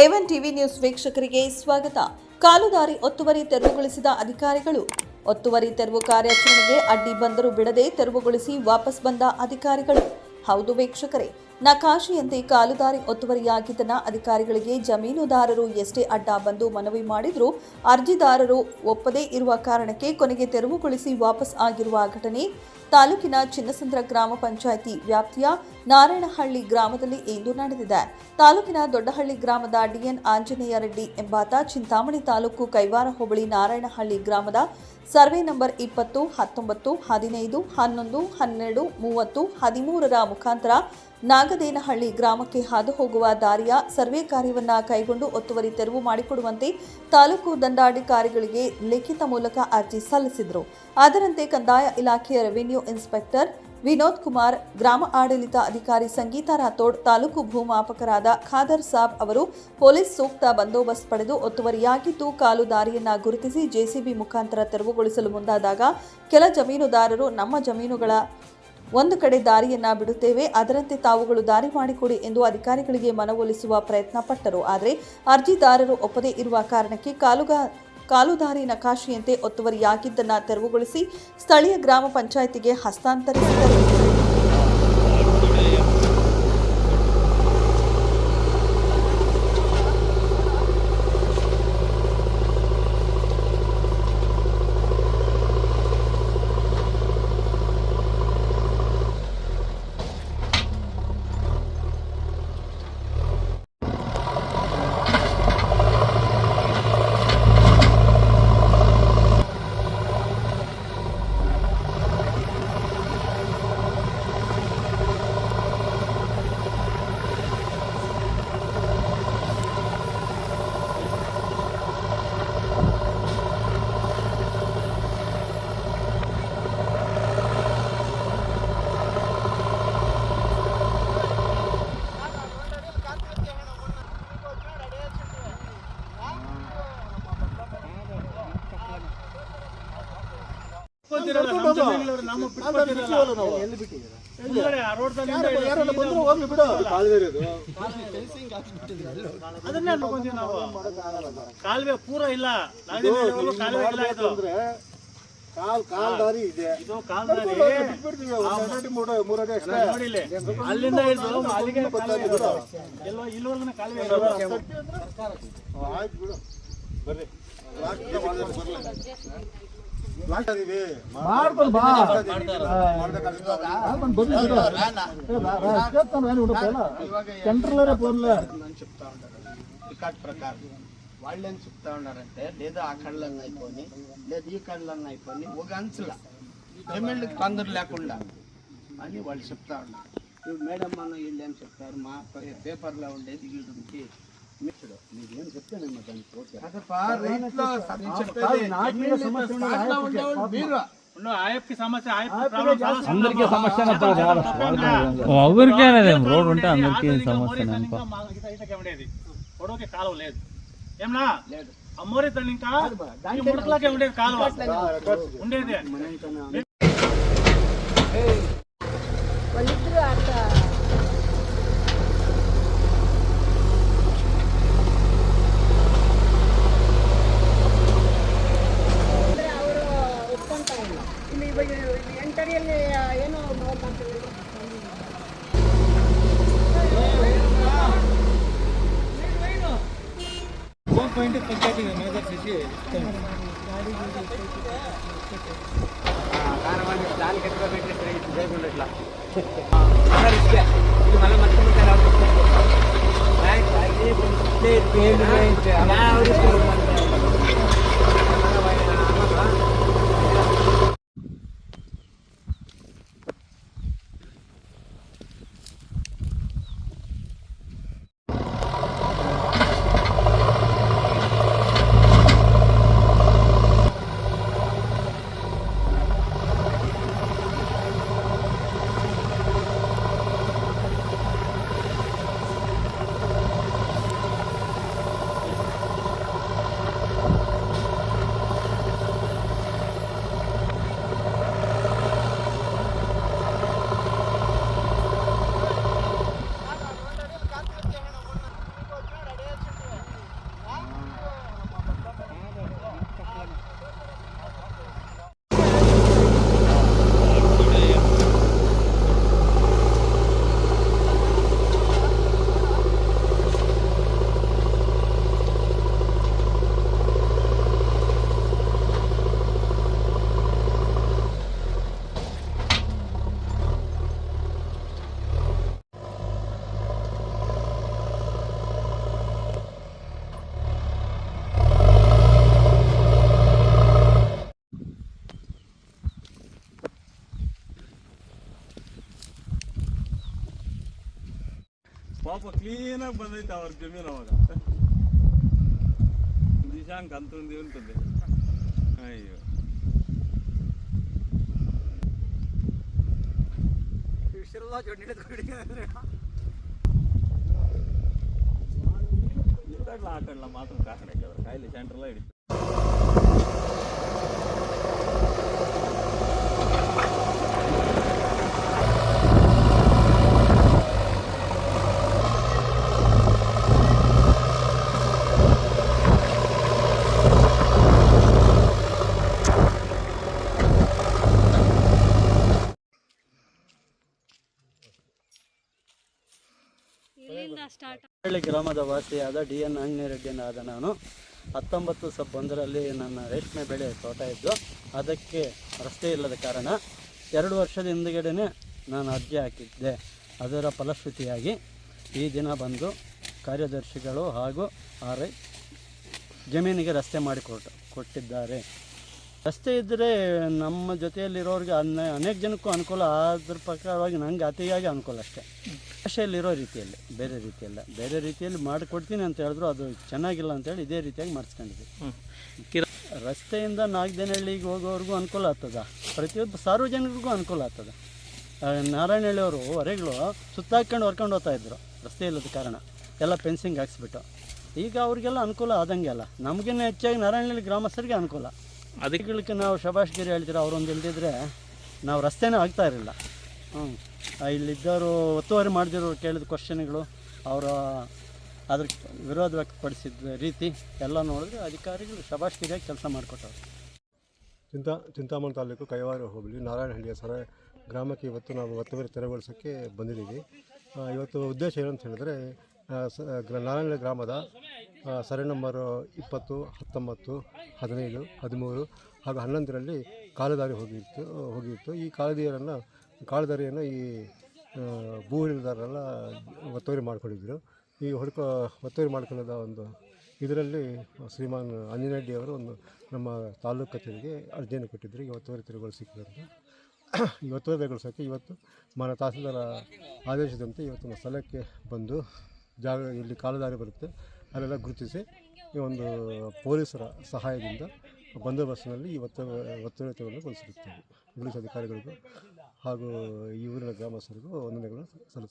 A one TV news ವೀಕ್ಷಕರಿಗೆ ಸ್ವಾಗತ. ಕಾಲುದಾರಿ ಒತ್ತುವರಿ ತೆರವುಗೊಳಿಸಿದ ಅಧಿಕಾರಿಗಳು. ಒತ್ತುವರಿ ತೆರವು ಕಾರ್ಯಾಚರಣೆಗೆ ಅಡ್ಡಿ ಬಂದರೂ ಬಿಡದೆ ತೆರವುಗೊಳಿಸಿ ವಾಪಸ್ ಬಂದ ಅಧಿಕಾರಿಗಳು. ಹೌದು ವೀಕ್ಷಕರೇ ನಕಾಶೆಯಂತೆ ಕಾಲುದಾರಿ ಒತ್ತುವರಿಯಾಗಿದ್ದನ ಅಧಿಕಾರಿಗಳಿಗೆ ಜಮೀನುದಾರರು ಎಷ್ಟೇ ಅಡ್ಡ ಬಂದು ಮನವಿ ಮಾಡಿದರೂ ಅರ್ಜಿದಾರರು ಒಪ್ಪದೇ ಇರುವ ಕಾರಣಕ್ಕೆ ಕೊನೆಗೆ ತೆರವುಗೊಳಿಸಿ ವಾಪಸ್ ಆಗಿರುವ ಘಟನೆ ತಾಲೂಕಿನ ಚಿನ್ನಸಂದ್ರ ಗ್ರಾಮ ಪಂಚಾಯಿತಿ ವ್ಯಾಪ್ತಿಯ ನಾರಾಯಣಹಳ್ಳಿ ಗ್ರಾಮದಲ್ಲಿ ಇಂದು ನಡೆದಿದೆ. ತಾಲೂಕಿನ ದೊಡ್ಡಹಳ್ಳಿ ಗ್ರಾಮದ ಡಿಎನ್ ಆಂಜನೇಯ ರೆಡ್ಡಿ ಎಂಬಾತ ಚಿಂತಾಮಣಿ ತಾಲೂಕು ಕೈವಾರ ಹೋಬಳಿ ನಾರಾಯಣಹಳ್ಳಿ ಗ್ರಾಮದ ಸರ್ವೆ ನಂಬರ್ ಇಪ್ಪತ್ತು, ಹತ್ತೊಂಬತ್ತು, ಹದಿನೈದು, ಹನ್ನೊಂದು, ಹನ್ನೆರಡು, ಮೂವತ್ತು, ಹದಿಮೂರರ ಮುಖಾಂತರ ನಾಗದೇನಹಳ್ಳಿ ಗ್ರಾಮಕ್ಕೆ ಹಾದು ಹೋಗುವ ದಾರಿಯ ಸರ್ವೆ ಕಾರ್ಯವನ್ನು ಕೈಗೊಂಡು ಒತ್ತುವರಿ ತೆರವು ಮಾಡಿಕೊಡುವಂತೆ ತಾಲೂಕು ದಂಡಾಧಿಕಾರಿಗಳಿಗೆ ಲಿಖಿತ ಮೂಲಕ ಅರ್ಜಿ ಸಲ್ಲಿಸಿದರು. ಅದರಂತೆ ಕಂದಾಯ ಇಲಾಖೆಯ ರೆವಿನ್ಯೂ ಇನ್ಸ್ಪೆಕ್ಟರ್ ವಿನೋದ್ ಕುಮಾರ್, ಗ್ರಾಮ ಆಡಳಿತ ಅಧಿಕಾರಿ ಸಂಗೀತಾ ರಾಥೋಡ್, ತಾಲೂಕು ಭೂಮಾಪಕರಾದ ಖಾದರ್ ಸಾಬ್ ಅವರು ಪೊಲೀಸ್ ಸೂಕ್ತ ಬಂದೋಬಸ್ತ್ ಪಡೆದು ಒತ್ತುವರಿಯಾಗಿದ್ದು, ಕಾಲು ದಾರಿಯನ್ನ ಗುರುತಿಸಿ ಜೆಸಿಬಿ ಮುಖಾಂತರ ತೆರವುಗೊಳಿಸಲು ಮುಂದಾದಾಗ ಕೆಲ ಜಮೀನುದಾರರು ನಮ್ಮ ಜಮೀನುಗಳ ಒಂದು ಕಡೆ ದಾರಿಯನ್ನ ಬಿಡುತ್ತೇವೆ, ಅದರಂತೆ ತಾವುಗಳು ದಾರಿ ಮಾಡಿಕೊಡಿ ಎಂದು ಅಧಿಕಾರಿಗಳಿಗೆ ಮನವೊಲಿಸುವ ಪ್ರಯತ್ನ ಪಟ್ಟರು ಆದರೆ ಅರ್ಜಿದಾರರು ಒಪ್ಪದೇ ಇರುವ ಕಾರಣಕ್ಕೆ ಕಾಲುಗಾ ಕಾಲುದಾರಿ ನಕಾಶೆಯಂತೆ ಒತ್ತುವರಿಯಾಗಿದ್ದನ್ನು ತೆರವುಗೊಳಿಸಿ ಸ್ಥಳೀಯ ಗ್ರಾಮ ಪಂಚಾಯಿತಿಗೆ ಹಸ್ತಾಂತರಿಸಿದರು. ಕಾಲುವೆ ಪೂರ ಇಲ್ಲ. ನಾಗದೇವನಹಳ್ಳಿವರೆಗೂ ಕಾಲುವೆ ಇಲ್ಲ ಇದು. ಅಂದ್ರೆ ಕಾಲ್ ಕಾಲ್ ದಾರಿ ಇದೆ. ಇದು ಕಾಲ್ದಾರಿ ಬಿಟ್ಬಿಡ್ತೀವಿ ಒಂದ್ ಅಡಿ ಮೂರು ಮೂರು ಅಡಿ ಅಷ್ಟೇ. ನೋಡಿ ಇಲ್ಲಿ ಅಲ್ಲಿಂದ ಇದು ಅಲ್ಲಿಗೆ ಕಾಲುವೆ ಇರೋದು. ಎಲ್ಲೋ ಇಲ್ಲಿವರೆಗೂ ಕಾಲುವೆ ಇರೋದು. ಹ್ಮ್, ಆಯ್ತು ಬಿಡು. ಬರ್ರಿ. ಬರ್ಲಿ. రికార్డ్ ప్రకారం. వాళ్ళు చెప్తా ఉన్నారంటే లేదా ఆ కళ్ళన్న అయిపోయి లేదు ఈ కళ్ళంగా అయిపోయి ఒక అంచుల. ఎమ్మెల్యేకి తొందర లేకుండా. అని వాళ్ళు చెప్తా ఉన్నారు. మేడం అన్న వీళ్ళు ఏం చెప్తారు? మా పేపర్లో ఉండేది వీడుంది. అందరికీ రోడ్ ఉంటే అందరికీ సమస్య కాలువ లేదు. ఏమన్నా అమ్మోరి తను ఉండేది కాలువ. ಏನು ಪಾಯಿಂಟ್ ಪಂಚಾಯತಿ ಮೇಜರ್ ಸಿಟಿ ದಾಲ್ ಕಟ್ಕೋಬೇಕಿದ್ರೆ ಜಯಗೊಂಡಿಲ್ಲ ಮನೆ ಮತ್ತೆ ದಿಶಾಂಕ್ ಬಂದೈತೆ ಅವ್ರ ಜಮೀನು ಅವಾಗ. ದಿಶಾಂಕ್ ಅಂತಂದು ಅಂತಂದೆ. ಅಯ್ಯೋ. ಇಷ್ಟೆಲ್ಲ ಜೊಡ್ಡಿ ಹಿಡಿದು ಆಟಲ್ಲ ಮಾತ್ರ ಕಾಕಡೆ ಕಾಯಿಲೆ ಸೆಂಟ್ರಲ್ಲ ಹಿಡಿತು. ಹಿಡಿ ಹಳ್ಳಿ ಗ್ರಾಮದ ವಾಸಿಯಾದ ಡಿ ಎನ್ ಆಂಜನೇಯರೆಡ್ಡಿನಾದ ನಾನು. ಹತ್ತೊಂಬತ್ತು ಸಬ್ ಒಂದರಲ್ಲಿ ನನ್ನ ರೇಷ್ಮೆ ಬೆಳೆ ತೋಟ ಇದ್ದು, ಅದಕ್ಕೆ ರಸ್ತೆ ಇಲ್ಲದ ಕಾರಣ ಎರಡು ವರ್ಷದ ಹಿಂದುಗಡೆನೆ ನಾನು ಅರ್ಜಿ ಹಾಕಿದ್ದೆ. ಅದರ ಫಲಶ್ರುತಿಯಾಗಿ ಈ ದಿನ ಬಂದು ಕಾರ್ಯದರ್ಶಿಗಳು ಹಾಗೂ ಆರೈ ಜಮೀನಿಗೆ ರಸ್ತೆ ಮಾಡಿಕೊಟ್ಟು ಕೊಟ್ಟಿದ್ದಾರೆ. ರಸ್ತೆ ಇದ್ದರೆ ನಮ್ಮ ಜೊತೆಯಲ್ಲಿರೋರಿಗೆ ಅನ್ನ ಅನೇಕ ಜನಕ್ಕೂ ಅನುಕೂಲ ಅದ್ರ ಪ್ರಕಾರವಾಗಿ ನಂಗೆ ಅತಿಯಾಗಿ ಅನುಕೂಲ ಅಷ್ಟೇ. ಭಾಷೆಯಲ್ಲಿರೋ ರೀತಿಯಲ್ಲಿ ಬೇರೆ ರೀತಿಯಲ್ಲ. ಬೇರೆ ರೀತಿಯಲ್ಲಿ ಮಾಡಿಕೊಡ್ತೀನಿ ಅಂತ ಹೇಳಿದ್ರು ಅದು ಚೆನ್ನಾಗಿಲ್ಲ ಅಂತೇಳಿ ಇದೇ ರೀತಿಯಾಗಿ ಮಾಡಿಸ್ಕೊಂಡಿದ್ವಿ. ರಸ್ತೆಯಿಂದ ನಾಗದೇನಹಳ್ಳಿಗೆ ಹೋಗೋವ್ರಿಗೂ ಅನುಕೂಲ ಆಗ್ತದ? ಪ್ರತಿಯೊಬ್ಬ ಸಾರ್ವಜನಿಕರಿಗೂ ಅನುಕೂಲ ಆಗ್ತದ? ನಾರಾಯಣಹಳ್ಳಿಯವರು ಹೊರಗಳು ಸುತ್ತಾಕೊಂಡು ಹೊರ್ಕೊಂಡು ಹೋಗ್ತಾ ಇದ್ರು ರಸ್ತೆ ಇಲ್ಲದ ಕಾರಣ. ಎಲ್ಲ ಫೆನ್ಸಿಂಗ್ ಹಾಕ್ಸ್ಬಿಟ್ಟು. ಈಗ ಅವ್ರಿಗೆಲ್ಲ ಅನುಕೂಲ ಆದಂಗೆ ಅಲ್ಲ. ನಮಗಿನ್ನ ಹೆಚ್ಚಾಗಿ ನಾರಾಯಣಹಳ್ಳಿ ಗ್ರಾಮಸ್ಥರಿಗೆ ಅನುಕೂಲ. ಅದಕ್ಕೆ ನಾವು ಶಬಾಷ್ಗಿರಿ ಹೇಳ್ತೀರ? ಅವರೊಂದು ಇಲ್ದಿದ್ರೆ ನಾವು ರಸ್ತೆನೇ ಆಗ್ತಾ ಇರಲಿಲ್ಲ. ಹ್ಞೂ ಇಲ್ಲಿದ್ದವರು ಒತ್ತುವರಿ ಮಾಡಿದಿರೋ ಕೇಳಿದ ಕ್ವಶನ್ಗಳು ಅವರ ಅದ್ರ ವಿರೋಧ ವ್ಯಕ್ತಪಡಿಸಿದ ರೀತಿ ಎಲ್ಲ ನೋಡಿದ್ರೆ ಅಧಿಕಾರಿಗಳು ಶಬಾಷ್ಗಿರಿಯಾಗಿ ಕೆಲಸ ಮಾಡಿಕೊಟ್ಟವ್ರು. ಚಿಂತಾ, ಚಿಂತಾಮಣಿ ತಾಲೂಕು ಕೈವಾರ ಹೋಬಳಿ, ನಾರಾಯಣಹಳ್ಳಿಯ ಸರ ಗ್ರಾಮಕ್ಕೆ ಇವತ್ತು ನಾವು ಒತ್ತುವರಿ ತೆರವುಗೊಳಿಸೋಕ್ಕೆ ಬಂದಿದ್ದೀವಿ. ಇವತ್ತು ಉದ್ದೇಶ ಏನಂತ ಹೇಳಿದ್ರೆ ಗ್ರ- ನಾರಾಯಣ ಗ್ರಾಮದ ಸರಿ ನಂಬರು ಇಪ್ಪತ್ತು, ಹತ್ತೊಂಬತ್ತು, ಹದಿನೈದು, ಹದಿಮೂರು, ಹಾಗೂ ಹನ್ನೊಂದರಲ್ಲಿ ಕಾಲುದಾರಿ ಹೋಗಿತ್ತು ಹೋಗಿತ್ತು. ಈ ಕಾಲುದಾರಿಯನ್ನು ಕಾಲುದಾರಿಯನ್ನು ಈ ಭೂ ಹಿಡಿದಾರೆಲ್ಲ ಒತ್ತುವರಿ ಮಾಡ್ಕೊಂಡಿದ್ರು. ಈ ಹೊಡ್ಕೊ, ಒತ್ತುವರಿ ಮಾಡ್ಕೊಳ್ಳೋದ ಒಂದು ಇದರಲ್ಲಿ ಶ್ರೀಮಾನ್ ಅಂಜನಡ್ಡಿ ಅವರು ಒಂದು ನಮ್ಮ ತಾಲೂಕು ಕಚೇರಿಗೆ ಅರ್ಜಿಯನ್ನು ಕೊಟ್ಟಿದ್ದರು ಈ ಒತ್ತುವರಿ ತೆರವುಗೊಳಿಸಿಕ್ಕೆ ಅಂತ ಈ ಒತ್ತುವರಿ ತೆರವುಗೊಳಿಸೋಕ್ಕೆ ಇವತ್ತು ಮನ ತಹಸೀಲ್ದಾರ ಆದೇಶದಂತೆ ಇವತ್ತು ನಮ್ಮ ಸ್ಥಳಕ್ಕೆ ಬಂದು ಜಾಗ ಇಲ್ಲಿ ಕಾಲುದಾರಿ ಬರುತ್ತೆ. ಅಲ್ಲೆಲ್ಲ ಗುರುತಿಸಿ ಈ ಒಂದು ಪೊಲೀಸರ ಸಹಾಯದಿಂದ ಬಂದೋಬಸ್ತಿನಲ್ಲಿ ಈ ಒತ್ತ ಒತ್ತುವರಿ ಗೊಳಿಸಿರುತ್ತೇವೆ ಪೊಲೀಸ್ ಅಧಿಕಾರಿಗಳಿಗೂ ಹಾಗೂ ಈ ಊರಿನ ಗ್ರಾಮಸ್ಥರಿಗೂ ವಂದನೆಗಳು ಸಲ್ಲಿಸ್ತೀನಿ